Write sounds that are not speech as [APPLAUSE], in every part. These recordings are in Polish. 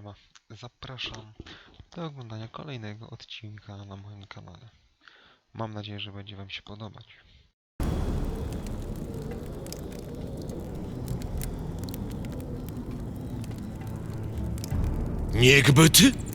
siema. Zapraszam do oglądania kolejnego odcinka na moim kanale. Mam nadzieję, że będzie Wam się podobać. Niechby ty?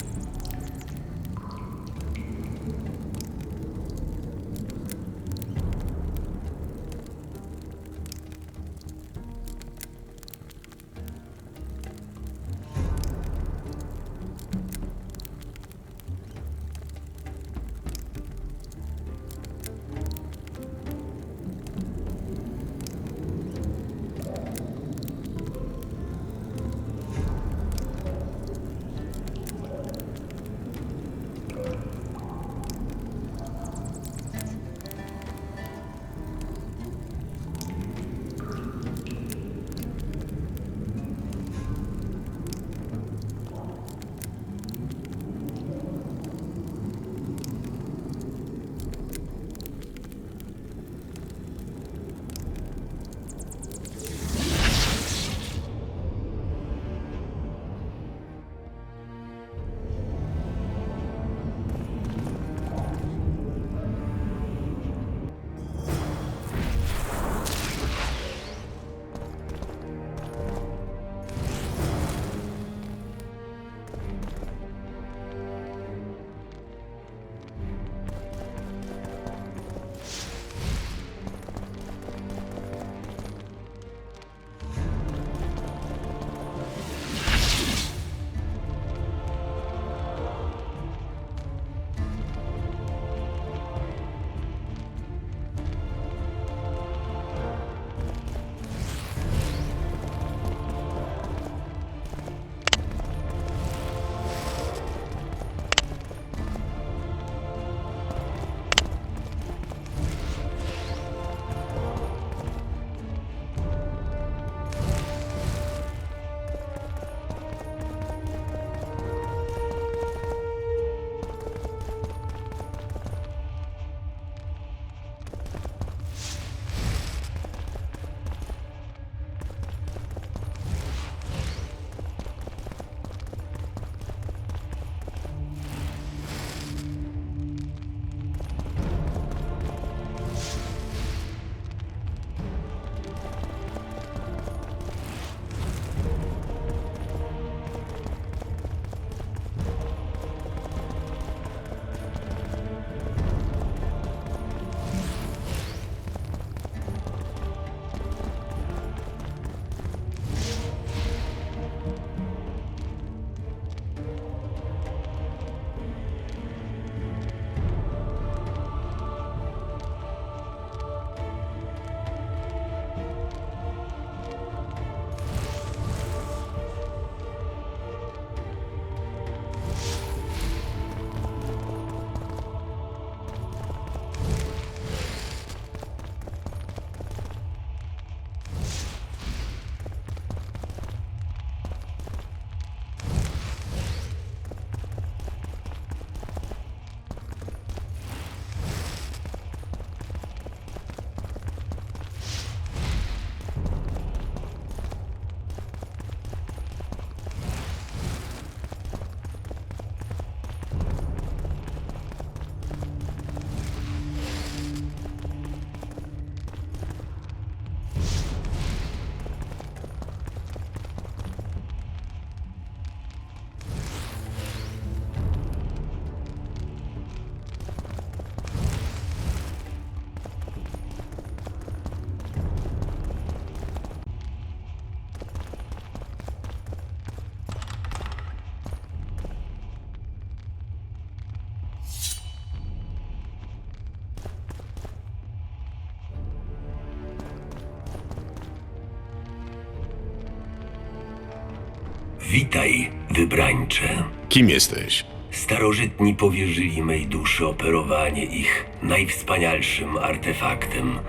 Witaj, wybrańcze. Kim jesteś? Starożytni powierzyli mej duszy operowanie ich najwspanialszym artefaktem,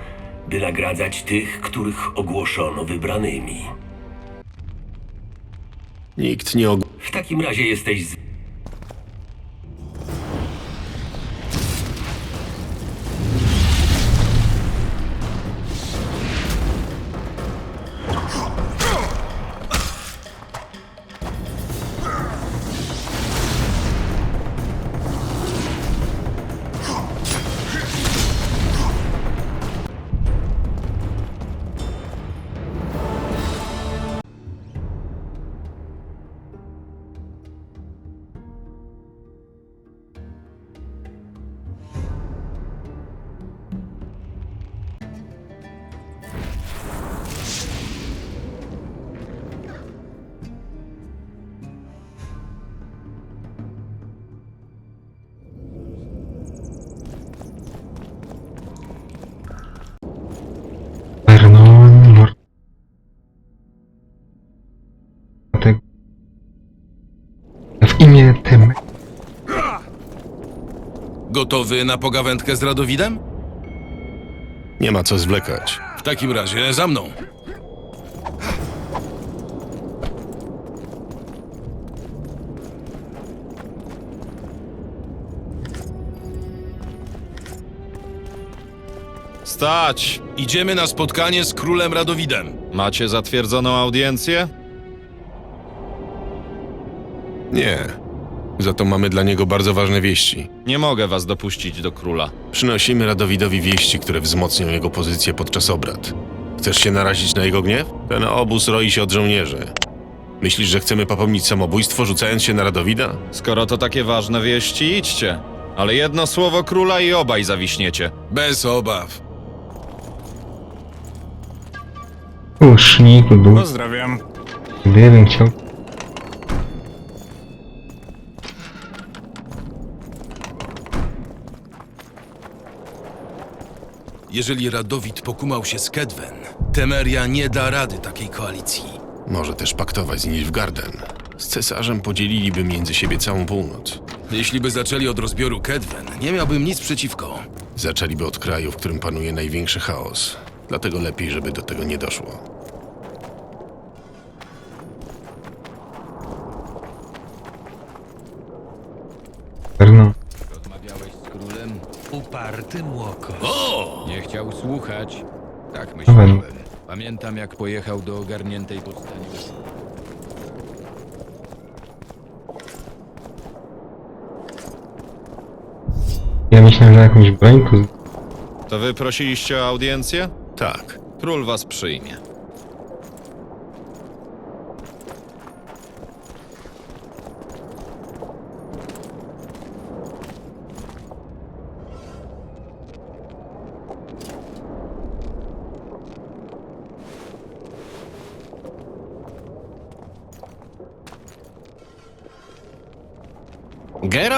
by nagradzać tych, których ogłoszono wybranymi. Nikt nie og... W takim razie jesteś z... Gotowy na pogawędkę z Radowidem? Nie ma co zwlekać. W takim razie za mną. Stać! Idziemy na spotkanie z królem Radowidem. Macie zatwierdzoną audiencję? Nie. Za to mamy dla niego bardzo ważne wieści. Nie mogę was dopuścić do króla. Przynosimy Radowidowi wieści, które wzmocnią jego pozycję podczas obrad. Chcesz się narazić na jego gniew? Ten obóz roi się od żołnierzy. Myślisz, że chcemy popełnić samobójstwo, rzucając się na Radowida? Skoro to takie ważne wieści, idźcie. Ale jedno słowo króla i obaj zawiśniecie. Bez obaw. Usznik, był. Pozdrawiam. Gdybym chciał. Jeżeli Radowid pokumał się z Kedwen, Temeria nie da rady takiej koalicji. Może też paktować z Nilfgaardem. Z cesarzem podzieliliby między siebie całą północ. Jeśli by zaczęli od rozbioru Kedwen, nie miałbym nic przeciwko. Zaczęliby od kraju, w którym panuje największy chaos. Dlatego lepiej, żeby do tego nie doszło. No. Rozmawiałeś z królem? Uparty młoko. Nie chciał słuchać. Tak myślałem. Pamiętam, jak pojechał do ogarniętej powstaniu. Ja myślałem, że jakąś broń tu. To wy prosiliście o audiencję? Tak. Król was przyjmie.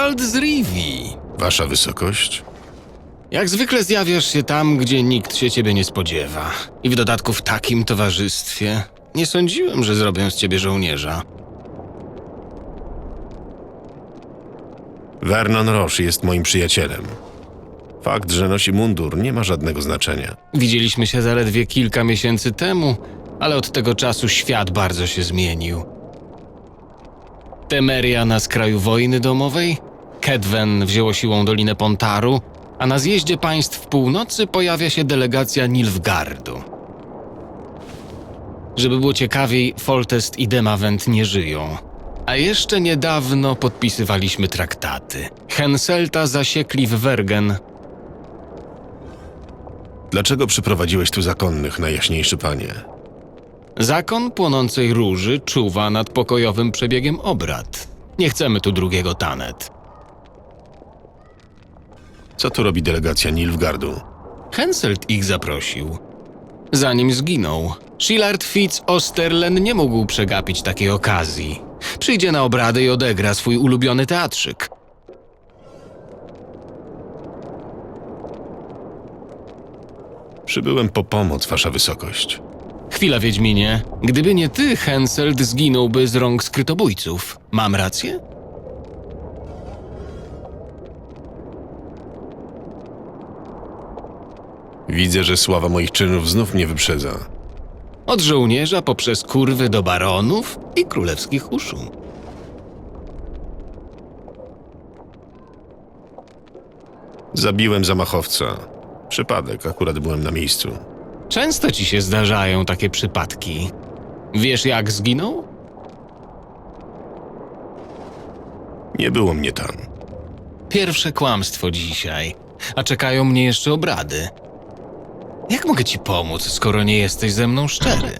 Geralt z Rivii. Wasza wysokość? Jak zwykle zjawiasz się tam, gdzie nikt się ciebie nie spodziewa. I w dodatku w takim towarzystwie. Nie sądziłem, że zrobię z ciebie żołnierza. Vernon Roche jest moim przyjacielem. Fakt, że nosi mundur, nie ma żadnego znaczenia. Widzieliśmy się zaledwie kilka miesięcy temu, ale od tego czasu świat bardzo się zmienił. Temeria na skraju wojny domowej, Kedwen wzięło siłą Dolinę Pontaru, a na zjeździe państw północy pojawia się delegacja Nilfgardu. Żeby było ciekawiej, Foltest i Demavent nie żyją. A jeszcze niedawno podpisywaliśmy traktaty. Henselta zasiekli w Wergen, Dlaczego przyprowadziłeś tu zakonnych, najjaśniejszy panie? Zakon płonącej róży czuwa nad pokojowym przebiegiem obrad. Nie chcemy tu drugiego tanet. Co tu robi delegacja Nilfgardu? Henselt ich zaprosił. Zanim zginął, Shillard Fitz Osterlen nie mógł przegapić takiej okazji. Przyjdzie na obrady i odegra swój ulubiony teatrzyk. Przybyłem po pomoc, wasza wysokość. Chwila, Wiedźminie. Gdyby nie ty, Henselt zginąłby z rąk skrytobójców. Mam rację? Widzę, że sława moich czynów znów mnie wyprzedza. Od żołnierza poprzez kurwy do baronów i królewskich uszu. Zabiłem zamachowca. Przypadek, akurat byłem na miejscu. Często ci się zdarzają takie przypadki. Wiesz, jak zginął? Nie było mnie tam. Pierwsze kłamstwo dzisiaj, a czekają mnie jeszcze obrady. Jak mogę ci pomóc, skoro nie jesteś ze mną szczery?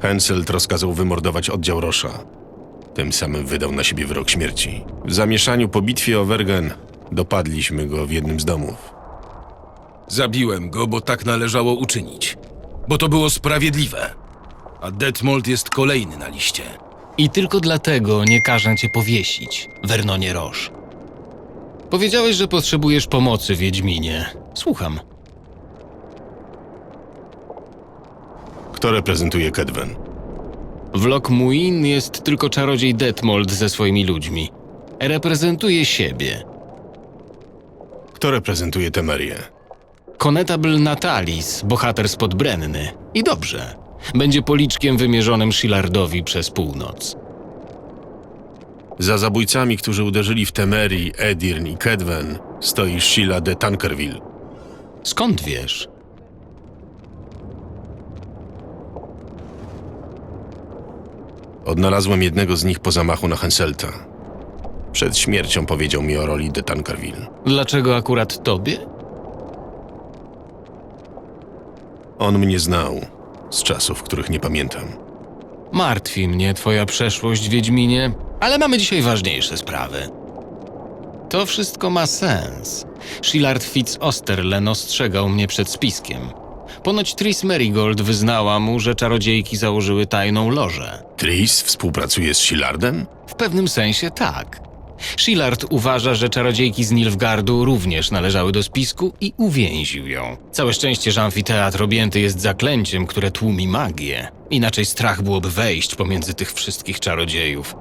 Henselt rozkazał wymordować oddział Rosza. Tym samym wydał na siebie wyrok śmierci. W zamieszaniu po bitwie o Wergen dopadliśmy go w jednym z domów. Zabiłem go, bo tak należało uczynić. Bo to było sprawiedliwe. A Detmold jest kolejny na liście. I tylko dlatego nie każę cię powiesić, Vernonie Roche. Powiedziałeś, że potrzebujesz pomocy, Wiedźminie. Słucham. Kto reprezentuje Kedwen? W Lokmuin jest tylko czarodziej Detmold ze swoimi ludźmi. Reprezentuje siebie. Kto reprezentuje Temerię? Konetabl Natalis, bohater spod Brenny. I dobrze. Będzie policzkiem wymierzonym Shilardowi przez północ. Za zabójcami, którzy uderzyli w Temerii, Edirn i Kedwen, stoi Sheila de Tankerville. Skąd wiesz? Odnalazłem jednego z nich po zamachu na Henselta. Przed śmiercią powiedział mi o roli de Tankerville. Dlaczego akurat tobie? On mnie znał z czasów, których nie pamiętam. Martwi mnie twoja przeszłość, Wiedźminie, ale mamy dzisiaj ważniejsze sprawy. To wszystko ma sens. Shillard Fitz Osterlen ostrzegał mnie przed spiskiem. Ponoć Tris Merigold wyznała mu, że czarodziejki założyły tajną lożę. Tris współpracuje z Shillardem? W pewnym sensie tak. Shillard uważa, że czarodziejki z Nilfgardu również należały do spisku i uwięził ją. Całe szczęście, że amfiteatr objęty jest zaklęciem, które tłumi magię. Inaczej strach byłoby wejść pomiędzy tych wszystkich czarodziejów.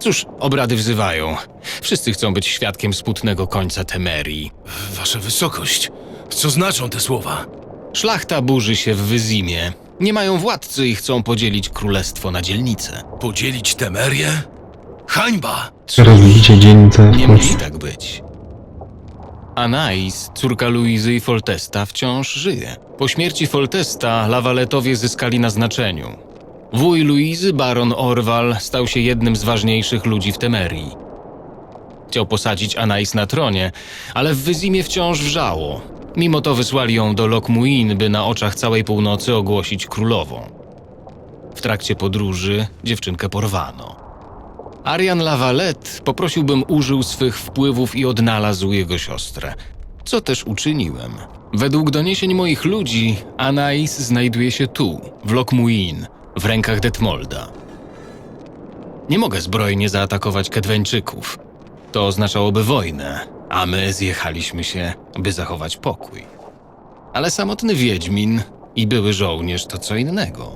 Cóż, obrady wzywają. Wszyscy chcą być świadkiem smutnego końca Temerii. Wasza wysokość, co znaczą te słowa? Szlachta burzy się w Wyzimie. Nie mają władcy i chcą podzielić królestwo na dzielnice. Podzielić Temerię? Hańba! Rozbicie dzielnicę w Nie musi tak być. Anais, córka Luizy i Foltesta, wciąż żyje. Po śmierci Foltesta lawaletowie zyskali na znaczeniu. Wuj Luizy, baron Orwal, stał się jednym z ważniejszych ludzi w Temerii. Chciał posadzić Anais na tronie, ale w Wyzimie wciąż wrzało. Mimo to wysłali ją do Lokmuin, by na oczach całej północy ogłosić królową. W trakcie podróży dziewczynkę porwano. Arian Lavalette poprosił, bym użył swych wpływów i odnalazł jego siostrę. Co też uczyniłem. Według doniesień moich ludzi, Anais znajduje się tu, w Lokmuin, w rękach Detmolda. Nie mogę zbrojnie zaatakować Kedweńczyków. To oznaczałoby wojnę, a my zjechaliśmy się, by zachować pokój. Ale samotny Wiedźmin i były żołnierz to co innego.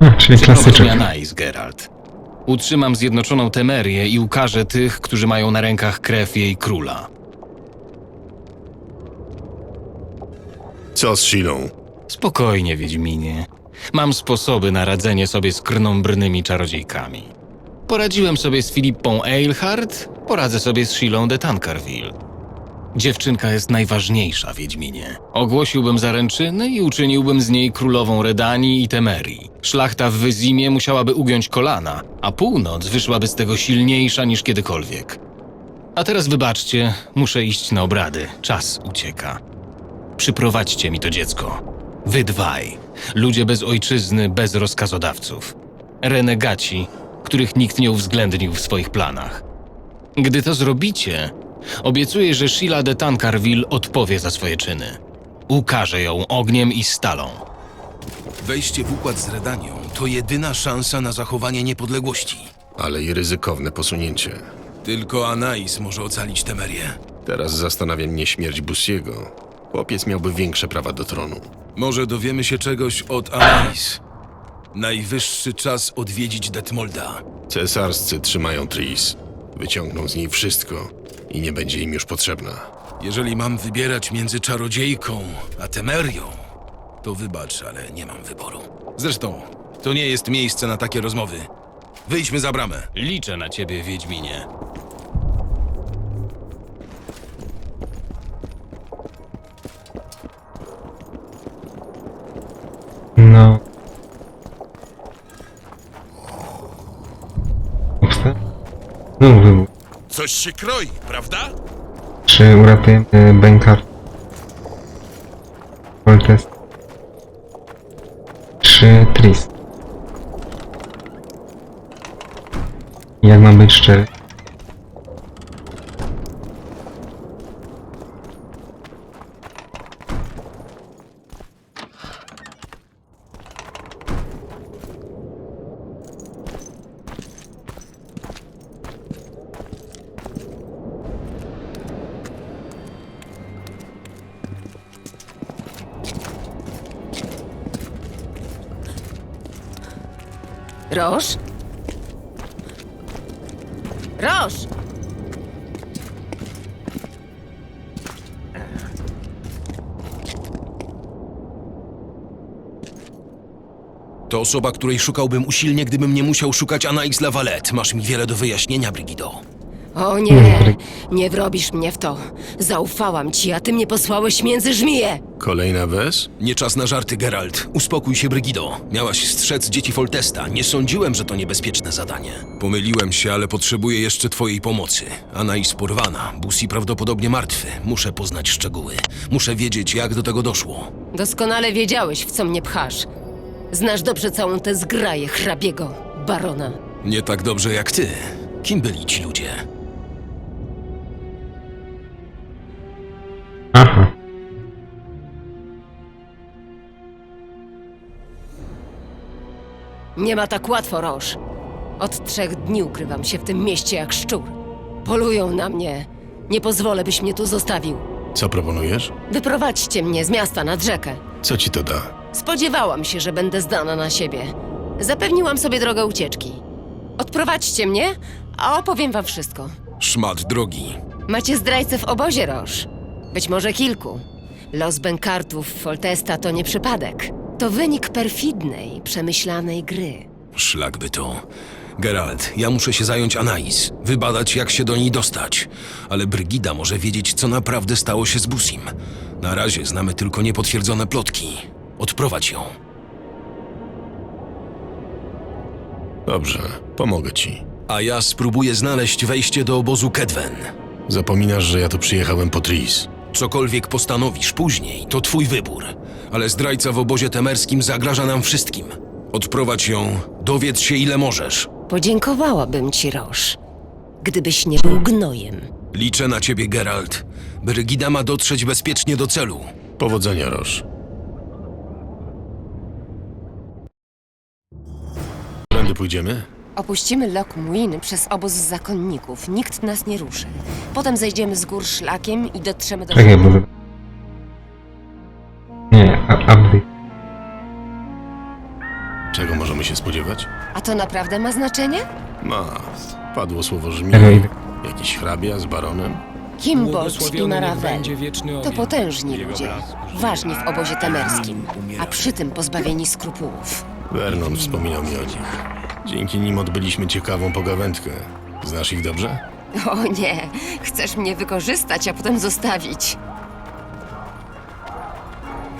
A, czyli klasyczek. Anais, Geralt. Utrzymam zjednoczoną Temerię i ukażę tych, którzy mają na rękach krew jej króla. Co z Shilą? Spokojnie, Wiedźminie. Mam sposoby na radzenie sobie z krnąbrnymi czarodziejkami. Poradziłem sobie z Filippą Eilhart, poradzę sobie z Shilą de Tancarville. Dziewczynka jest najważniejsza, Wiedźminie. Ogłosiłbym zaręczyny i uczyniłbym z niej królową Redanii i Temerii. Szlachta w Wyzimie musiałaby ugiąć kolana, a północ wyszłaby z tego silniejsza niż kiedykolwiek. A teraz wybaczcie, muszę iść na obrady. Czas ucieka. Przyprowadźcie mi to dziecko. Wy dwaj. Ludzie bez ojczyzny, bez rozkazodawców. Renegaci, których nikt nie uwzględnił w swoich planach. Gdy to zrobicie, obiecuję, że Sheila de Tancarville odpowie za swoje czyny. Ukaże ją ogniem i stalą. Wejście w układ z Redanią to jedyna szansa na zachowanie niepodległości. Ale i ryzykowne posunięcie. Tylko Anais może ocalić Temerię. Teraz zastanawia mnie śmierć Bussiego. Chłopiec miałby większe prawa do tronu. Może dowiemy się czegoś od Anais. Najwyższy czas odwiedzić Detmolda. Cesarscy trzymają Tris. Wyciągną z niej wszystko i nie będzie im już potrzebna. Jeżeli mam wybierać między czarodziejką a Temerią, to wybacz, ale nie mam wyboru. Zresztą, to nie jest miejsce na takie rozmowy. Wyjdźmy za bramę. Liczę na ciebie, Wiedźminie. Wybuch. Coś się kroi, prawda? Czy uratujemy Benkar? Foltest. Czy Tris? Jak mam być szczery? Roż? Roż! To osoba, której szukałbym usilnie, gdybym nie musiał szukać Anais Lavalette. Masz mi wiele do wyjaśnienia, Brigido. O nie, nie wrobisz mnie w to. Zaufałam ci, a ty mnie posłałeś między żmije. Kolejna wez? Nie czas na żarty, Geralt. Uspokój się, Brigido. Miałaś strzec dzieci Foltesta. Nie sądziłem, że to niebezpieczne zadanie. Pomyliłem się, ale potrzebuję jeszcze twojej pomocy. Anais porwana, Busi prawdopodobnie martwy. Muszę poznać szczegóły. Muszę wiedzieć, jak do tego doszło. Doskonale wiedziałeś, w co mnie pchasz. Znasz dobrze całą tę zgraję hrabiego, barona. Nie tak dobrze jak ty. Kim byli ci ludzie? Aha. Nie ma tak łatwo, Roż. Od trzech dni ukrywam się w tym mieście jak szczur. Polują na mnie. Nie pozwolę, byś mnie tu zostawił. Co proponujesz? Wyprowadźcie mnie z miasta nad rzekę. Co ci to da? Spodziewałam się, że będę zdana na siebie. Zapewniłam sobie drogę ucieczki. Odprowadźcie mnie, a opowiem wam wszystko. Szmat drogi. Macie zdrajcę w obozie, Roż. Być może kilku. Los Benkartów Foltesta to nie przypadek. To wynik perfidnej, przemyślanej gry. Szlak by to. Geralt, ja muszę się zająć Anais, wybadać jak się do niej dostać. Ale Brygida może wiedzieć, co naprawdę stało się z Busim. Na razie znamy tylko niepotwierdzone plotki. Odprowadź ją. Dobrze, pomogę ci. A ja spróbuję znaleźć wejście do obozu Kedwen. Zapominasz, że ja tu przyjechałem po Tris. Cokolwiek postanowisz później, to twój wybór. Ale zdrajca w obozie temerskim zagraża nam wszystkim. Odprowadź ją, dowiedz się ile możesz. Podziękowałabym ci, Roż. Gdybyś nie był gnojem. Liczę na ciebie, Geralt. Brygida ma dotrzeć bezpiecznie do celu. Powodzenia, Roż. Którędy pójdziemy? Opuścimy Lok Muin przez obóz zakonników. Nikt nas nie ruszy. Potem zejdziemy z gór szlakiem i dotrzemy do... Czekaj, bo... Nie, a- update. Czego możemy się spodziewać? A to naprawdę ma znaczenie? Ma. Padło słowo żmija. Jakiś hrabia z baronem? Kimbold i Maravel. będzie wieczny To ogień. potężni ludzie. Ważni w obozie temerskim, a przy tym pozbawieni skrupułów. Vernon wspominał mi o nich. Dzięki nim odbyliśmy ciekawą pogawędkę. Znasz ich dobrze? O nie, chcesz mnie wykorzystać, a potem zostawić.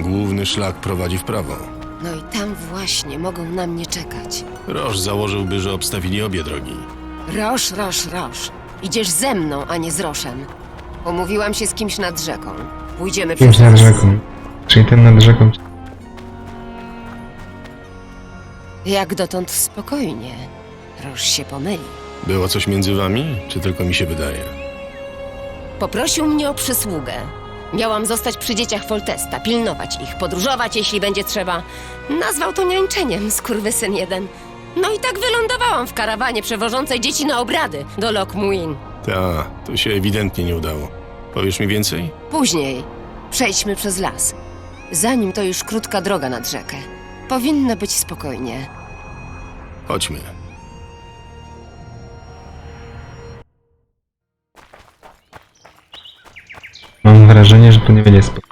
Główny szlak prowadzi w prawo. No i tam właśnie mogą na mnie czekać. Roż założyłby, że obstawili obie drogi. Roż, roż, roż. Idziesz ze mną, a nie z Roszem. Umówiłam się z kimś nad rzeką. Pójdziemy Kimś przez nad las. rzeką. Czyli ten nad rzeką. Jak dotąd spokojnie. Roż się pomyli. Było coś między wami, czy tylko mi się wydaje? Poprosił mnie o przysługę. Miałam zostać przy dzieciach Foltesta, pilnować ich, podróżować, jeśli będzie trzeba. Nazwał to niańczeniem, skurwysyn jeden. No i tak wylądowałam w karawanie przewożącej dzieci na obrady do Lok Muin. Ta, to się ewidentnie nie udało. Powiesz mi więcej? Później przejdźmy przez las. Zanim to już krótka droga nad rzekę. Powinno być spokojnie. Chodźmy. Mam wrażenie, że to nie będzie spoko.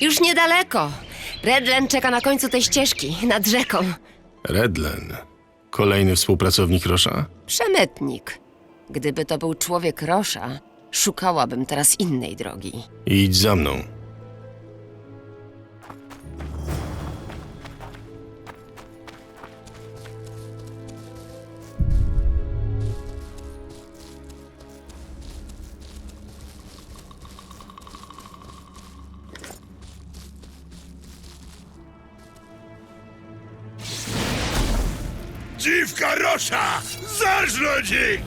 Już niedaleko. Redlen czeka na końcu tej ścieżki, nad rzeką. Redlen. Kolejny współpracownik Rosza? Przemytnik. Gdyby to był człowiek Rosza, szukałabym teraz innej drogi. Idź za mną. Dziwka Rosza! Zarżnąć ich!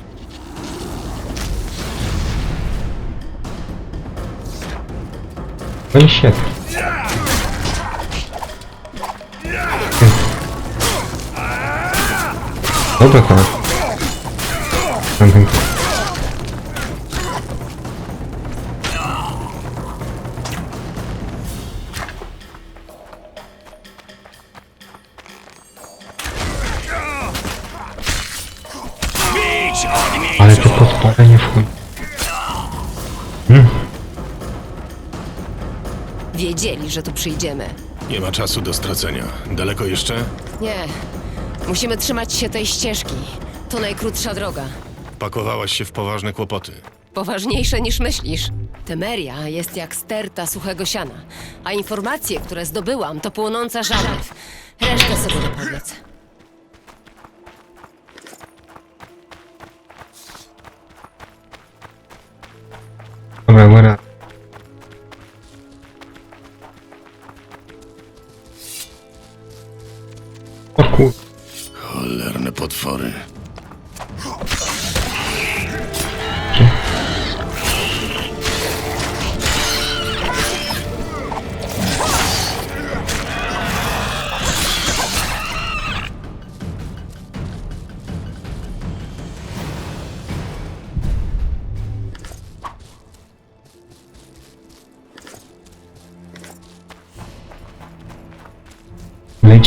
No i świetnie. Dobra, tak. Ale Wiedzieli, że tu przyjdziemy. Nie ma czasu do stracenia. Daleko jeszcze? Nie. Musimy trzymać się tej ścieżki. To najkrótsza droga. Pakowałaś się w poważne kłopoty. Poważniejsze niż myślisz. Temeria jest jak sterta suchego siana, a informacje, które zdobyłam, to płonąca żarew. Resztę sobie dopowiedz. Dobra, dobra.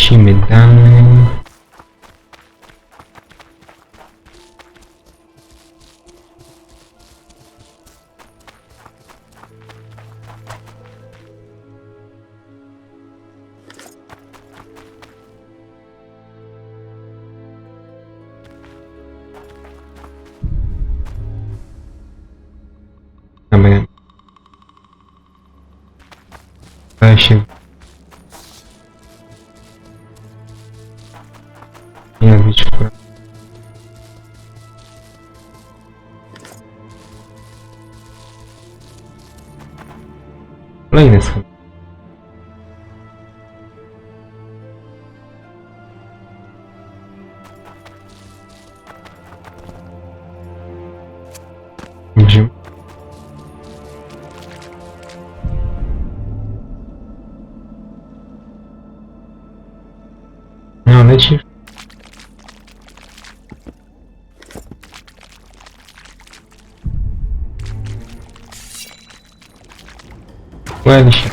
Chimedame. No, lecisz? Kładź się.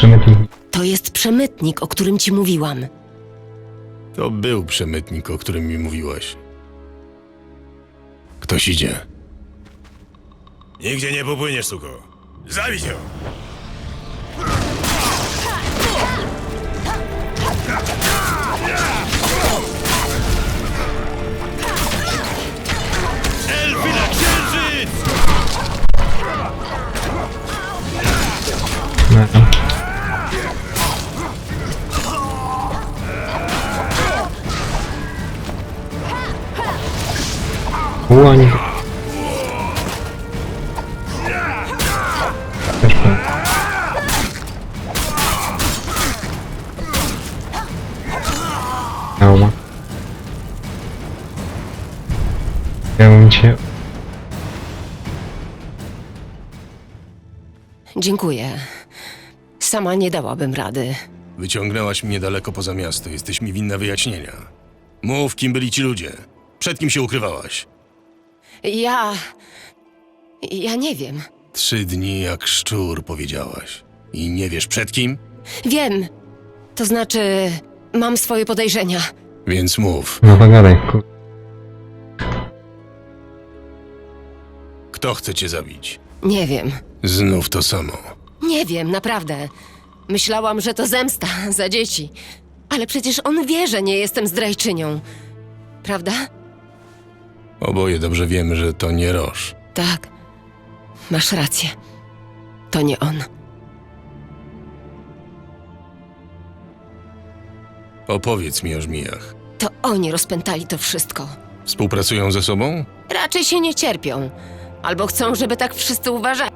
Przemytnik. To jest przemytnik, o którym ci mówiłam. To był przemytnik, o którym mi mówiłaś. Ktoś idzie. Nigdzie nie popłyniesz, suko. Zabić ją! Łoń. Też pan. Trauma. Chciałem cię... Dziękuję. Sama nie dałabym rady. Wyciągnęłaś mnie daleko poza miasto. Jesteś mi winna wyjaśnienia. Mów, kim byli ci ludzie. Przed kim się ukrywałaś? Ja. Ja nie wiem. Trzy dni jak szczur, powiedziałaś. I nie wiesz przed kim? Wiem. To znaczy, mam swoje podejrzenia. Więc mów. No pogadaj, kur... Kto chce cię zabić? Nie wiem. Znów to samo. Nie wiem, naprawdę. Myślałam, że to zemsta za dzieci. Ale przecież on wie, że nie jestem zdrajczynią. Prawda? Oboje dobrze wiemy, że to nie Roż. Tak. Masz rację. To nie on. Opowiedz mi o żmijach. To oni rozpętali to wszystko. Współpracują ze sobą? Raczej się nie cierpią. Albo chcą, żeby tak wszyscy uważali.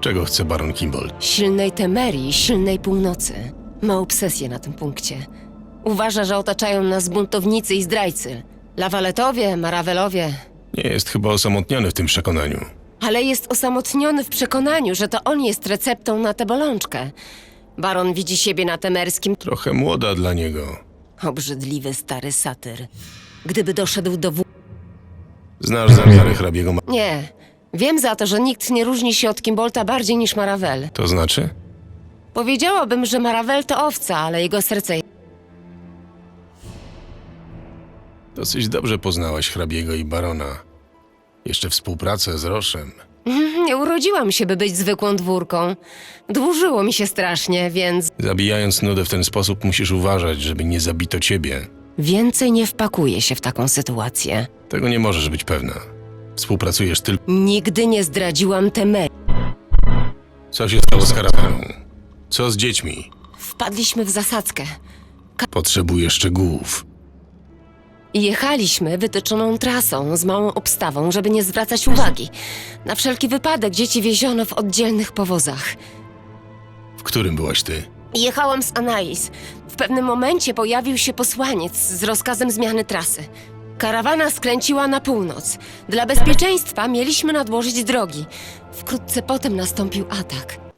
Czego chce baron Kimbold? Silnej Temerii, silnej północy. Ma obsesję na tym punkcie. Uważa, że otaczają nas buntownicy i zdrajcy. Lawaletowie, Marawelowie. Nie jest chyba osamotniony w tym przekonaniu. Ale jest osamotniony w przekonaniu, że to on jest receptą na tę bolączkę. Baron widzi siebie na temerskim. Trochę młoda dla niego. Obrzydliwy stary satyr. Gdyby doszedł do w... Znasz zamiary hrabiego ma... Nie. Wiem za to, że nikt nie różni się od Kimbolta bardziej niż Maravel. To znaczy? Powiedziałabym, że Maravel to owca, ale jego serce Dosyć dobrze poznałaś hrabiego i barona. Jeszcze współpracę z Roszem. [LAUGHS] Nie urodziłam się, by być zwykłą dwórką. Dłużyło mi się strasznie, więc Zabijając nudę w ten sposób musisz uważać, żeby nie zabito ciebie. więcej nie wpakuję się w taką sytuację. Tego nie możesz być pewna. Współpracujesz tylko... Nigdy nie zdradziłam Temerii. Co się stało z karawaną? Co z dziećmi? Wpadliśmy w zasadzkę. Potrzebuję szczegółów. I Jechaliśmy wytyczoną trasą z małą obstawą, żeby nie zwracać uwagi. Na wszelki wypadek dzieci wieziono w oddzielnych powozach. W którym byłaś ty? Jechałam z Anais. W pewnym momencie pojawił się posłaniec z rozkazem zmiany trasy. Karawana skręciła na północ. Dla bezpieczeństwa mieliśmy nadłożyć drogi. Wkrótce potem nastąpił atak.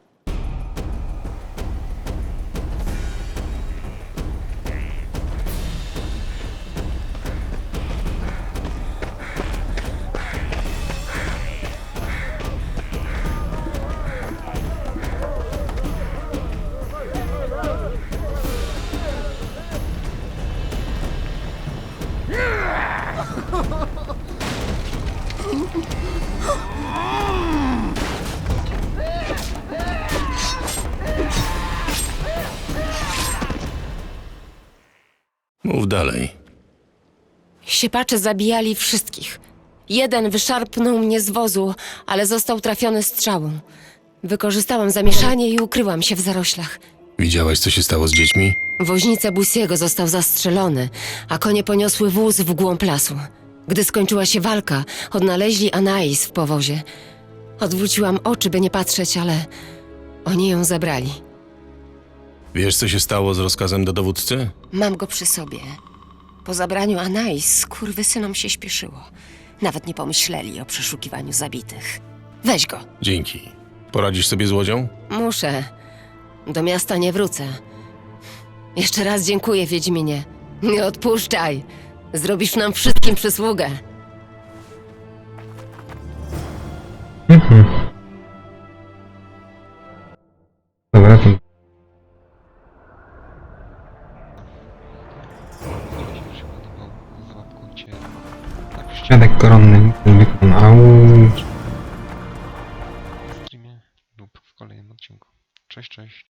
Siepacze zabijali wszystkich. Jeden wyszarpnął mnie z wozu, ale został trafiony strzałą. Wykorzystałam zamieszanie i ukryłam się w zaroślach. Widziałaś, co się stało z dziećmi? Woźnica Busiego został zastrzelony, a konie poniosły wóz w głąb lasu. Gdy skończyła się walka, odnaleźli Anais w powozie. Odwróciłam oczy, by nie patrzeć, ale oni ją zabrali. Wiesz, co się stało z rozkazem do dowódcy? Mam go przy sobie. Po zabraniu Anais skurwysynom się śpieszyło. Nawet nie pomyśleli o przeszukiwaniu zabitych. Weź go. Dzięki. Poradzisz sobie z łodzią? Muszę. Do miasta nie wrócę. Jeszcze raz dziękuję, Wiedźminie. Nie odpuszczaj. Zrobisz nam wszystkim przysługę. Mhm. Świadek koronny wykonał. w streamie lub w kolejnym odcinku. Cześć, cześć.